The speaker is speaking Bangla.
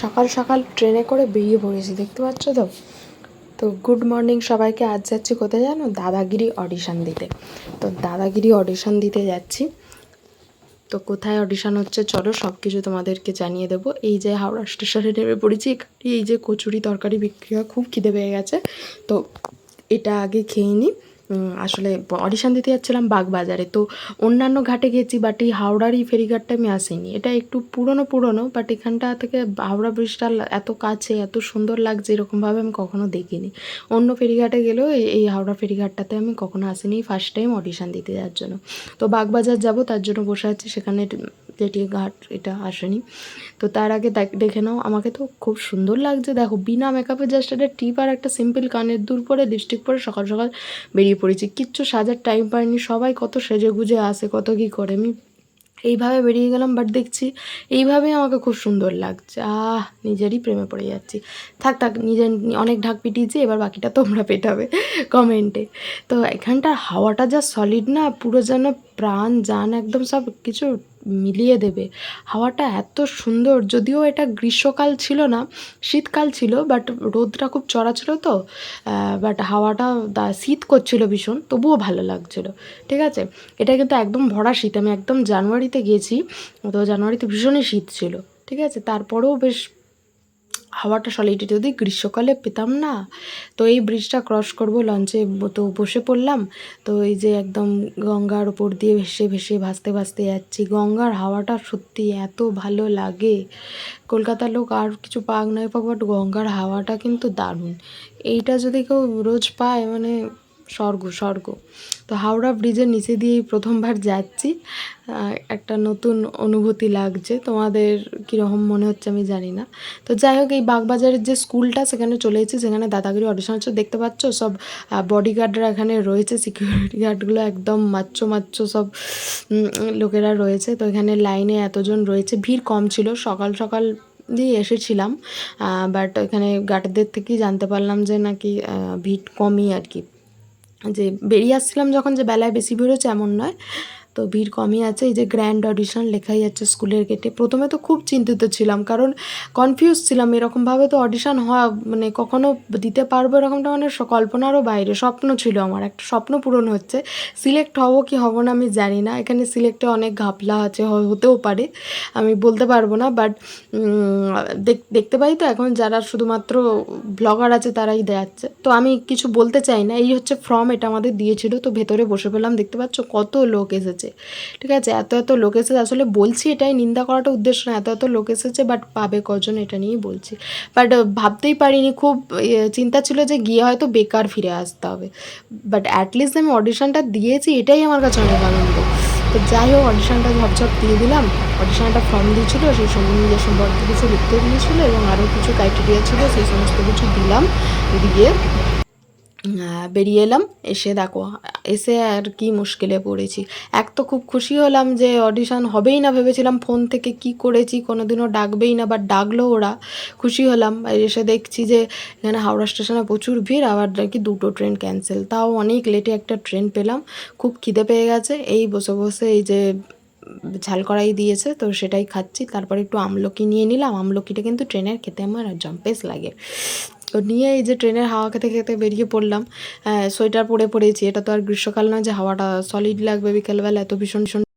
সকাল সকাল ট্রেনে করে বেরিয়ে পড়েছি, দেখতে পাচ্ছ তো? তো গুড মর্নিং সবাইকে, আজ যাচ্ছি কোথায় জানো? দাদাগিরি অডিশন দিতে। তো দাদাগিরি অডিশন দিতে যাচ্ছি। তো কোথায় অডিশন হচ্ছে চলো সব কিছু তোমাদেরকে জানিয়ে দেবো। এই যে হাওড়া স্টেশনে নেমে পড়েছি এই যে কচুরি তরকারি বিক্রি হয়, খুব খিদে পেয়ে গেছে। তো এটা আগে খেয়ে নিই আসলে অডিশন দিতে যাচ্ছিলাম বাগবাজারে। তো অন্যান্য ঘাটে গেছি বাট এই হাওড়ার এই ফেরিঘাটটা আমি আসিনি। এটা একটু পুরনো পুরনো বাট এখানটা থেকে হাওড়া ব্রিজটা এত কাছে, এত সুন্দর লাগছে, এরকমভাবে আমি কখনো দেখিনি। অন্য ফেরিঘাটে গেলেও এই হাওড়া ফেরিঘাটটাতে আমি কখনো আসিনি ফার্স্ট টাইম অডিশন দিতে যাওয়ার জন্য। তো বাগবাজার যাব, তার জন্য বসে আছি, সেখানে যেটি ঘাট এটা আসেনি। তো তার আগে দেখ- নাও, আমাকে তো খুব সুন্দর লাগছে। দেখো, বিনা মেকআপে জাস্ট একটা টিপ আর একটা সিম্পল কানের দুল পরে লিপস্টিক পরে সকাল সকাল বেরিয়ে পড়েছি। কিচ্ছু সাজার টাইম পাইনি, সবাই কত সেজে গুজে আসে, কত কী করে। আমি এইভাবে বেরিয়ে গেলাম বাট দেখছি এইভাবেই আমাকে খুব সুন্দর লাগছে। আহ, নিজেরই প্রেমে পড়ে যাচ্ছি। থাক থাক, নিজের অনেক ঢাক পিটিয়েছি, এবার বাকিটা তোমরা পেটাবে কমেন্টে তো এখানটার হাওয়াটা যা সলিড না, পুরো যেন প্রাণ যান একদম সব কিছু মিলিয়ে দেবে। হাওয়াটা এত সুন্দর, যদিও এটা গ্রীষ্মকাল ছিল না, শীতকাল ছিল বাট রোদটা খুব চড়া ছিল তো বাট হাওয়াটা শীত করছিল ভীষণ, তবুও ভালো লাগছিল। ঠিক আছে? এটা কিন্তু একদম ভরা শীত, আমি একদম জানুয়ারিতে গেছি তো জানুয়ারিতে ভীষণই শীত ছিল। ঠিক আছে? তারপরেও বেশ হাওয়াটা সলিড যদি গ্রীষ্মকালে পেতাম না, তো এই ব্রিজটা ক্রস করব লঞ্চে তো বসে পড়লাম, তো এই যে একদম গঙ্গার ওপর দিয়ে ভেসে ভেসে ভাসতে ভাসতে যাচ্ছি। গঙ্গার হাওয়াটা সত্যি এত ভালো লাগে। কলকাতার লোক আর কিছু পাক নয় পাক বাট গঙ্গার হাওয়াটা কিন্তু দারুণ। এইটা যদি কেউ রোজ পায় মানে স্বর্গ স্বর্গ। তো হাওড়া ব্রিজের নিচে দিয়েই প্রথমবার যাচ্ছি। একটা নতুন অনুভূতি লাগছে। তোমাদের কীরকম মনে হচ্ছে আমি জানি না। তো যাই হোক, এই বাগবাজারের যে স্কুলটা, সেখানে চলে এসেছি। সেখানে দাদাগিরি অডিশন হচ্ছে। দেখতে পাচ্ছ, সব বডিগার্ডরা এখানে রয়েছে। সিকিউরিটি গার্ডগুলো একদম মাচ্চো মাচ্চো সব লোকেরা রয়েছে। তো এখানে লাইনে এতজন রয়েছে। ভিড় কম ছিল। সকাল সকাল দিয়ে এসেছিলাম। বাট এখানে গার্ডদের থেকেই জানতে পারলাম যে নাকি ভিড় কমই আর কি। যে বেরিয়ে আসছিলাম যখন যে বেলায় বেশি বেরোচ্ছে এমন নয়। তো ভিড় কমই আছে। এই যে গ্র্যান্ড অডিশন লেখাই আছে স্কুলের গেটে প্রথমে তো খুব চিন্তিত ছিলাম, কারণ কনফিউজ ছিলাম। এরকমভাবে তো অডিশন হওয়া মানে কখনো দিতে পারব এরকমটা মানে কল্পনারও বাইরে, স্বপ্ন ছিল আমার। একটা স্বপ্ন পূরণ হচ্ছে। সিলেক্ট হব কি হব না আমি জানি না। এখানে সিলেক্টে অনেক ঘাপলা আছে হতেও পারে। আমি বলতে পারব না বাট দেখতে পাই তো এখন যারা শুধুমাত্র ব্লগার আছে তারাই দেখাচ্ছে। তো আমি কিছু বলতে চাই না। এই হচ্ছে ফর্ম এটা আমাদের দিয়েছিল, তো ভেতরে বসে পেলাম। দেখতে পাচ্ছ কত লোক এসেছে। ঠিক আছে? এত এত লোক এসেছে। আসলে বলছি এটাই নিন্দা করাটা উদ্দেশ্য না। এত এত লোক এসেছে বাট পাবে কজন এটা নিয়েই বলছি। বাট ভাবতেই পারিনি। খুব ইয়ে, চিন্তা ছিল যে গিয়ে হয়তো বেকার ফিরে আসতে হবে। বাট অ্যাটলিস্ট আমি অডিশনটা দিয়েছি। এটাই আমার কাছে অনেক আনন্দ। তো যাই হোক অডিশনটা ঝপঝপ দিয়ে দিলাম। অডিশনটা ফর্ম দিয়েছিল। সেই নিজের সম্পর্কে কিছু লিখতে দিয়েছিল এবং আরও কিছু ক্রাইটেরিয়া ছিল। সেই সমস্ত কিছু দিলাম। দিয়ে বেরিয়ে এলাম, এসে দেখো, এসে আর কি মুশকিলে পড়েছি। এক তো খুব খুশি হলাম যে অডিশন হবেই না ভেবেছিলাম ফোন থেকে কি করেছি কোনো দিনও ডাকবেই না বাট ডাকলো ওরা। খুশি হলাম এসে দেখছি যে এখানে হাওড়া স্টেশনে প্রচুর ভিড়, আবার নাকি দুটো ট্রেন ক্যান্সেল তাও অনেক লেটে একটা ট্রেন পেলাম, খুব খিদে পেয়ে গেছে, এই বসে বসে এই যে ঝাল কড়াই দিয়েছে, তো সেটাই খাচ্ছি। তারপরে একটু আমলকি নিয়ে নিলাম, আমলকিটা কিন্তু ট্রেনের খেতে আমার জম্পেস লাগে। তো নিয়ে এই যে ট্রেনের হাওয়া খেতে খেতে বেরিয়ে পড়লাম সোয়েটার পরে পড়েছি। এটা তো আর গ্রীষ্মকাল নয় যে হাওয়াটা সলিড লাগবে বিকেলবেলা, এত ভীষণ ভীষণ